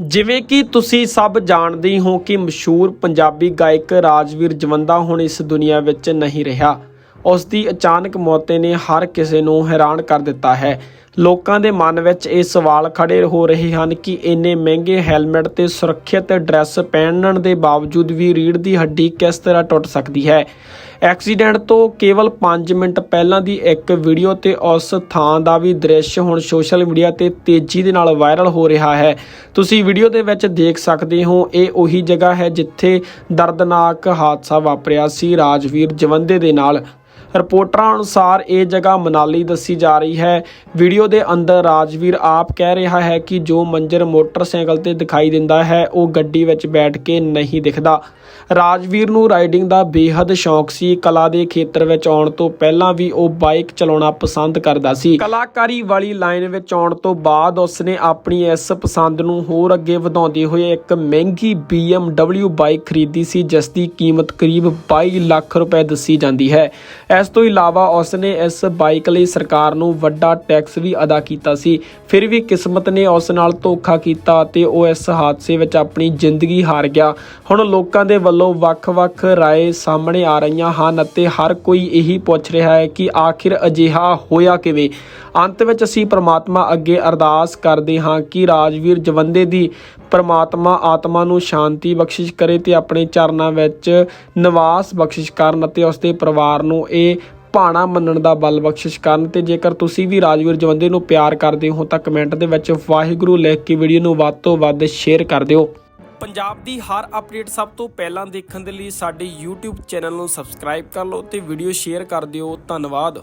ਜਿਵੇਂ ਕਿ ਤੁਸੀਂ ਸਭ ਜਾਣਦੇ ਹੀ ਹੋ ਕਿ ਮਸ਼ਹੂਰ ਪੰਜਾਬੀ ਗਾਇਕ ਰਾਜਵੀਰ ਜਵੰਦਾ ਹੁਣ ਇਸ ਦੁਨੀਆ ਵਿੱਚ ਨਹੀਂ ਰਿਹਾ। ਉਸ ਦੀ ਅਚਾਨਕ ਮੌਤ ਨੇ ਹਰ ਕਿਸੇ ਨੂੰ ਹੈਰਾਨ ਕਰ ਦਿੱਤਾ ਹੈ। ਲੋਕਾਂ ਦੇ ਮਨ ਵਿੱਚ ਇਹ ਸਵਾਲ ਖੜੇ ਹੋ ਰਹੇ ਹਨ ਕਿ ਇੰਨੇ ਮਹਿੰਗੇ ਹੈਲਮਟ ਤੇ ਸੁਰੱਖਿਅਤ ਡਰੈਸ ਪਹਿਨਣ ਦੇ ਬਾਵਜੂਦ ਵੀ ਰੀੜ੍ਹ ਦੀ ਹੱਡੀ ਕਿਸ ਤਰ੍ਹਾਂ ਟੁੱਟ ਸਕਦੀ ਹੈ? ਐਕਸੀਡੈਂਟ ਤੋਂ ਕੇਵਲ 5 ਮਿੰਟ ਪਹਿਲਾਂ ਦੀ ਇੱਕ ਵੀਡੀਓ ਤੇ ਉਸ ਥਾਂ ਦਾ ਵੀ ਦ੍ਰਿਸ਼ ਹੁਣ ਸੋਸ਼ਲ ਮੀਡੀਆ ਤੇ ਤੇਜ਼ੀ ਦੇ ਨਾਲ ਵਾਇਰਲ ਹੋ ਰਿਹਾ ਹੈ। ਤੁਸੀਂ ਵੀਡੀਓ ਦੇ ਵਿੱਚ ਦੇਖ ਸਕਦੇ ਹੋ, ਇਹ ਉਹੀ ਜਗ੍ਹਾ ਹੈ ਜਿੱਥੇ ਦਰਦਨਾਕ ਹਾਦਸਾ ਵਾਪਰਿਆ ਸੀ ਰਾਜਵੀਰ ਜਵੰਦੇ ਦੇ ਨਾਲ। ਰਿਪੋਰਟਰਾਂ ਅਨੁਸਾਰ ਇਹ ਜਗ੍ਹਾ ਮਨਾਲੀ ਦੱਸੀ ਜਾ ਰਹੀ ਹੈ। ਵੀਡੀਓ ਦੇ ਅੰਦਰ ਰਾਜਵੀਰ ਆਪ ਕਹਿ ਰਿਹਾ ਹੈ ਕਿ ਜੋ ਮੰਜ਼ਰ ਮੋਟਰਸਾਈਕਲ ਤੇ ਦਿਖਾਈ ਦਿੰਦਾ ਹੈ, ਉਹ ਗੱਡੀ ਵਿੱਚ ਬੈਠ ਕੇ ਨਹੀਂ ਦਿਖਦਾ। ਰਾਜਵੀਰ ਨੂੰ ਰਾਈਡਿੰਗ ਦਾ ਬੇਹੱਦ ਸ਼ੌਕ ਸੀ। ਕਲਾ ਦੇ ਖੇਤਰ ਵਿੱਚ ਆਉਣ ਤੋਂ ਪਹਿਲਾਂ ਵੀ ਉਹ ਬਾਈਕ ਚਲਾਉਣਾ ਪਸੰਦ ਕਰਦਾ ਸੀ। ਕਲਾਕਾਰੀ ਵਾਲੀ ਲਾਈਨ ਵਿੱਚ ਆਉਣ ਤੋਂ ਬਾਅਦ ਉਸਨੇ ਆਪਣੀ ਇਸ ਪਸੰਦ ਨੂੰ ਹੋਰ ਅੱਗੇ ਵਧਾਉਂਦੇ ਹੋਏ ਇੱਕ ਮਹਿੰਗੀ BMW ਬਾਈਕ ਖਰੀਦੀ ਸੀ, ਜਿਸ ਦੀ ਕੀਮਤ ਕਰੀਬ 22 ਲੱਖ ਰੁਪਏ ਦੱਸੀ ਜਾਂਦੀ ਹੈ। ਇਸ ਤੋਂ ਇਲਾਵਾ ਉਸਨੇ ਇਸ ਬਾਈਕ ਲਈ ਸਰਕਾਰ ਨੂੰ ਵੱਡਾ ਟੈਕਸ ਵੀ ਅਦਾ ਕੀਤਾ ਸੀ। ਫਿਰ ਵੀ ਕਿਸਮਤ ਨੇ ਉਸ ਨਾਲ ਧੋਖਾ ਕੀਤਾ ਅਤੇ ਉਹ ਇਸ ਹਾਦਸੇ ਵਿੱਚ ਆਪਣੀ ਜ਼ਿੰਦਗੀ ਹਾਰ ਗਿਆ। ਹੁਣ ਲੋਕਾਂ ਦੇ ਵੱਲੋਂ ਵੱਖ-ਵੱਖ ਰਾਏ ਸਾਹਮਣੇ ਆ ਰਹੀਆਂ ਹਨ ਅਤੇ ਹਰ ਕੋਈ ਇਹੀ ਪੁੱਛ ਰਿਹਾ ਹੈ ਕਿ ਆਖਿਰ ਅਜਿਹਾ ਹੋਇਆ ਕਿਵੇਂ? ਅੰਤ ਵਿੱਚ ਅਸੀਂ ਪ੍ਰਮਾਤਮਾ ਅੱਗੇ ਅਰਦਾਸ ਕਰਦੇ ਹਾਂ ਕਿ ਰਾਜਵੀਰ ਜਵੰਦੇ ਦੀ ਪ੍ਰਮਾਤਮਾ ਆਤਮਾ ਨੂੰ ਸ਼ਾਂਤੀ ਬਖਸ਼ਿਸ਼ ਕਰੇ ਤੇ ਆਪਣੇ ਚਰਨਾਂ ਵਿੱਚ ਨਿਵਾਸ ਬਖਸ਼ਿਸ਼ ਕਰਨ ਅਤੇ ਉਸ ਦੇ ਪਰਿਵਾਰ ਨੂੰ ਇਹ ਭਾਣਾ ਮੰਨਣ ਦਾ ਬਲ ਬਖਸ਼ਿਸ਼ ਕਰਨ ਤੇ ਜੇਕਰ ਤੁਸੀਂ ਵੀ ਰਾਜਵੀਰ ਜਵੰਦੇ ਨੂੰ ਪਿਆਰ ਕਰਦੇ ਹੋ ਤਾਂ ਕਮੈਂਟ ਦੇ ਵਿੱਚ ਵਾਹਿਗੁਰੂ ਲਿਖ ਕੇ ਵੀਡੀਓ ਨੂੰ ਵੱਧ ਤੋਂ ਵੱਧ ਸ਼ੇਅਰ ਕਰ ਦਿਓ। ਪੰਜਾਬ ਦੀ ਹਰ ਅਪਡੇਟ ਸਭ ਤੋਂ ਪਹਿਲਾਂ ਦੇਖਣ ਦੇ ਲਈ ਸਾਡੇ YouTube ਚੈਨਲ ਨੂੰ ਸਬਸਕ੍ਰਾਈਬ ਕਰ ਲਓ ਤੇ ਵੀਡੀਓ ਸ਼ੇਅਰ ਕਰ ਦਿਓ। ਧੰਨਵਾਦ।